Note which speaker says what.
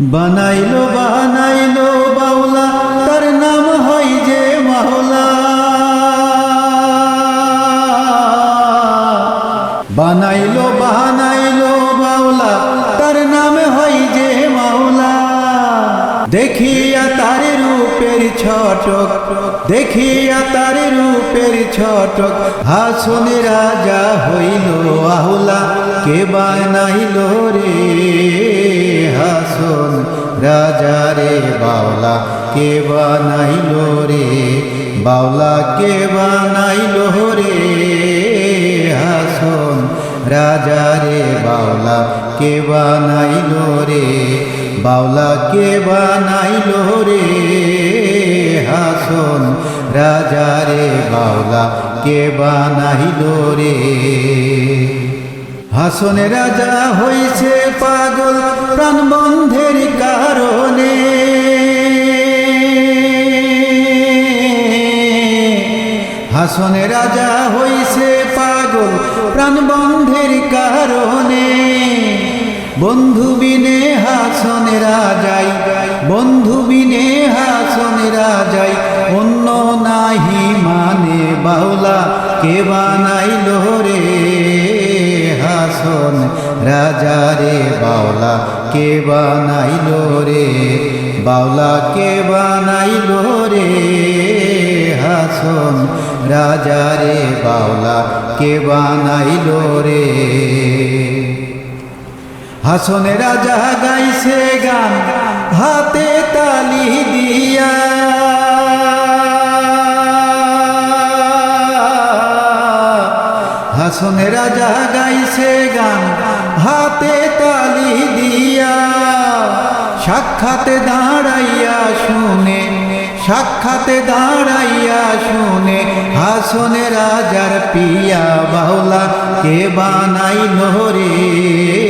Speaker 1: বানাইলো বানাইলো বাউলা, তার নাম হয় যে মাওলা। বানাইলো বানাইলো বাউলা, তার নাম হয় যে দেখিয়া তার রূপের ছটক, দেখিয়া তার রূপের ছটক। হাসন রাজা হইল আহুলা, কে বানাইল রে? হাসন রাজা রে বাউলা, কে বানাইল রে? বাউলা, কে বানাইল রে? হাসন রাজা রে বাউলা, কে বানাইল রে? বাউলা কে বানাইল রে হাসন রাজা রে বাউলা কে বানাইল রে। হাসন রাজা হইছে পাগল প্রাণবন্ধের কারণে। হাসন রাজা হইছে পাগল প্রাণবন্ধের কারণে। বন্ধু বিনে হাসন রাজাই বন্ধু বিনে হাসন রাজাই অন্য নাহি মানে বাউলা, কে বানাইল রে হাসন? রাজা রে বাউলা, কে বানাইল রে? বাউলা, কে বানাইল রে হাসন? রাজা রে বাউলা, কে বানাইল রে? হাসন রাজা গাইছে গান, হাতে তালি দিয়া। হাসন রাজা গাইছে গান, হাতে তালি দিয়া। সাক্ষাতে দাঁড়াইয়া শুনে, সাক্ষাতে দাঁড়াইয়া শুনে, হাসন রাজার পিয়া বাউলা কে বানাইল রে